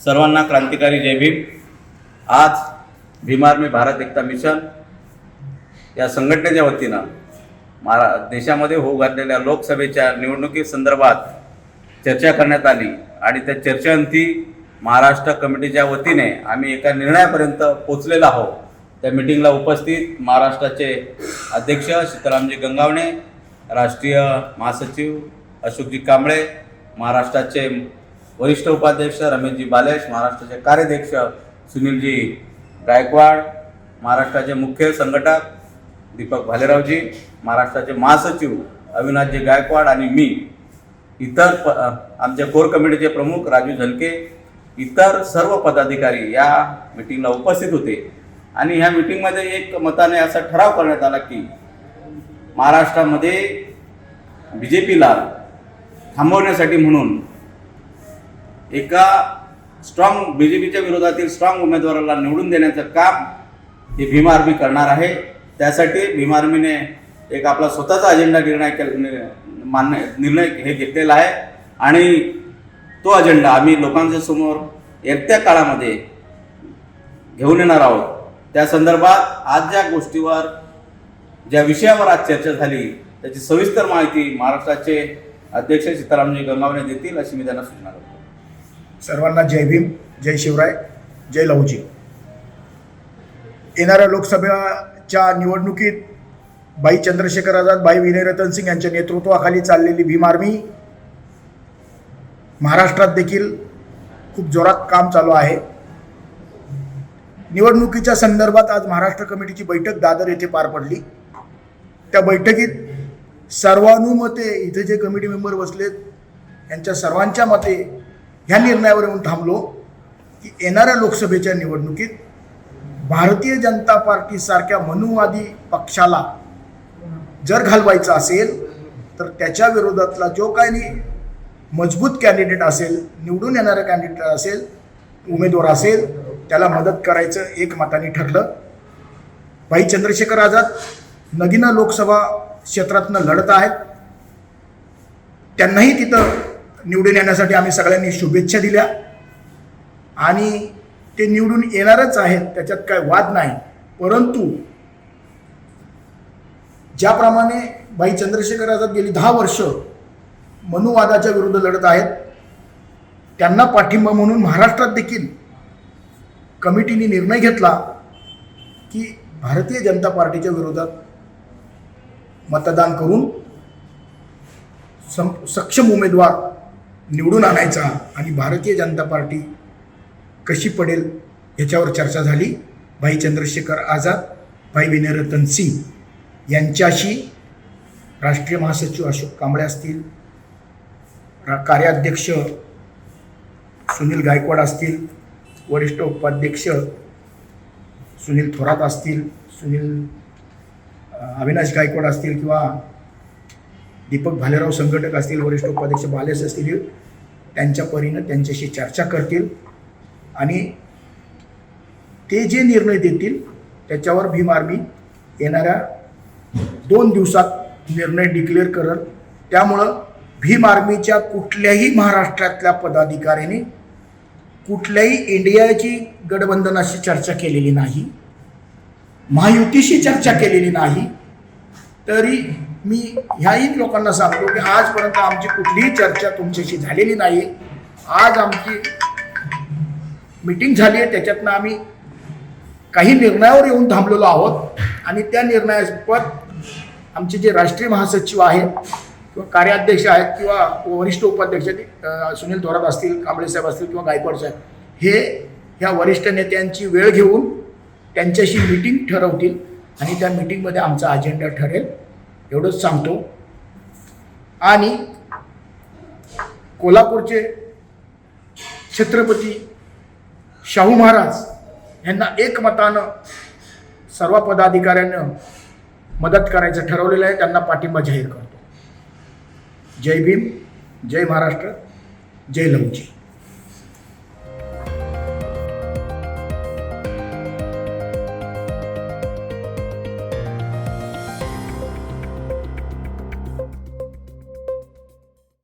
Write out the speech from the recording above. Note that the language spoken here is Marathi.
सर्वांना क्रांतिकारी जय भीम. आज भीम आर्मी भारत एकता मिशन या संघटनेच्या वतीनं महारा देशामध्ये होऊ घातलेल्या लोकसभेच्या निवडणुकीसंदर्भात चर्चा करण्यात आली आणि त्या चर्चेअंती महाराष्ट्र कमिटीच्या वतीने आम्ही एका निर्णयापर्यंत पोचलेलो आहोत. त्या मिटिंगला उपस्थित महाराष्ट्राचे अध्यक्ष सीतारामजी गंगावणे राष्ट्रीय महासचिव अशोकजी कांबळे महाराष्ट्राचे वरिष्ठ उपाध्यक्ष रमेशजी बालेश महाराष्ट्राचे कार्याध्यक्ष सुनीलजी गायकवाड महाराष्ट्राचे मुख्य संघटक दीपक भालेरावजी महाराष्ट्राचे महासचिव अविनाशजी गायकवाड आणि मी. इतर प आमच्या कोर कमिटीचे प्रमुख राजू झलके इतर सर्व पदाधिकारी या मिटिंगला उपस्थित होते. आणि ह्या मिटिंगमध्ये एक मताने असा ठराव करण्यात आला की महाराष्ट्रामध्ये बी जे पीला थांबवण्यासाठी म्हणून एका स्ट्रॉंग बी जे पीच्या विरोधातील स्ट्रॉंग उमेदवाराला निवडून देण्याचं काम ही भीम आर्मी करणार आहे. त्यासाठी भीम आर्मीने एक आपला स्वतःचा अजेंडा निर्णय मान्य निर्णय हे घेतलेला आहे. आणि तो अजेंडा आम्ही लोकांच्या समोर येत्या काळामध्ये घेऊन येणार आहोत. त्या संदर्भात आज ज्या गोष्टीवर ज्या विषयावर आज चर्चा झाली त्याची सविस्तर माहिती महाराष्ट्राचे अध्यक्ष सीतारामजी गंगावणे देतील अशी मी त्यांना सूचना करतो. सर्वांना जय भीम जय शिवराय जय लहूजी. येणाऱ्या लोकसभेच्या निवडणुकीत बाई चंद्रशेखर आझाद बाई विनय रतन सिंग यांच्या नेतृत्वाखाली चाललेली भीम आर्मी महाराष्ट्रात देखील खूप जोरात काम चालू आहे. निवडणुकीच्या संदर्भात आज महाराष्ट्र कमिटीची बैठक दादर येथे पार पडली. त्या बैठकीत सर्वानुमते इथे जे कमिटी मेंबर बसलेत यांच्या सर्वांच्या मते ह्या निर्णयावर येऊन थांबलो की येणाऱ्या लोकसभेच्या निवडणुकीत भारतीय जनता पार्टीसारख्या मनुवादी पक्षाला जर घालवायचं असेल तर त्याच्या विरोधातला जो काही मजबूत कॅन्डिडेट असेल निवडून येणारा कॅन्डिडेट असेल उमेदवार असेल त्याला मदत करायचं एक मताने ठरलं. भाई चंद्रशेखर आझाद नगिना लोकसभा क्षेत्रातनं लढत आहेत. त्यांनाही तिथं निवडून येण्यासाठी आम्ही सगळ्यांनी शुभेच्छा दिल्या. आणि ते निवडून येणारच आहेत त्याच्यात काय वाद नाही. परंतु ज्याप्रमाणे भाई चंद्रशेखर आझाद गेली दहा वर्ष मनुवादाच्या विरुद्ध लढत आहेत त्यांना पाठिंबा म्हणून महाराष्ट्रात देखील कमिटीने निर्णय घेतला की भारतीय जनता पार्टीच्या विरोधात मतदान करून सम सक्षम उमेदवार निवडून आणायचा आणि भारतीय जनता पार्टी कशी पडेल याच्यावर चर्चा झाली. भाई चंद्रशेखर आझाद भाई विनयरतन सिंग यांच्याशी राष्ट्रीय महासचिव अशोक कांबळे असतील कार्याध्यक्ष सुनील गायकवाड असतील वरिष्ठ उपाध्यक्ष सुनील थोरात असतील सुनील अविनाश गायकवाड असतील किंवा दीपक भालेराव संघटक असतील वरिष्ठ उपाध्यक्ष बालेस असतील त्यांच्या परीनं त्यांच्याशी चर्चा करतील. आणि ते जे निर्णय देतील त्याच्यावर भीम आर्मी येणाऱ्या दोन दिवसात निर्णय डिक्लेअर करत त्यामुळं भीम आर्मीच्या कुठल्याही महाराष्ट्रातल्या पदाधिकाऱ्याने कुठल्याही इंडियाची गठबंधनाशी चर्चा केलेली नाही महायुतीशी चर्चा केलेली नाही तरी मी ह्याही लोकांना सांगतो की आजपर्यंत आमची कुठलीही चर्चा तुमच्याशी झालेली नाही आज आमची मिटिंग झाली आहे त्याच्यातनं आम्ही काही निर्णयावर येऊन थांबलेलो आहोत. आणि त्या निर्णयापत आमचे जे राष्ट्रीय महासचिव आहेत किंवा कार्याध्यक्ष आहेत किंवा वरिष्ठ उपाध्यक्ष सुनील थोरात असतील कांबळे साहेब असतील किंवा गायकवाड साहेब हे ह्या वरिष्ठ नेत्यांची वेळ घेऊन त्यांच्याशी मिटिंग ठरवतील आणि त्या मिटिंगमध्ये आमचा अजेंडा ठरेल. एवढंच सांगतो. आणि कोल्हापूरचे छत्रपती शाहू महाराज यांना एकमतानं सर्व पदाधिकाऱ्यांनं मदत करायचं ठरवलेलं आहे. त्यांना पाठिंबा जाहीर करतो. जय भीम जय महाराष्ट्र जय लवजी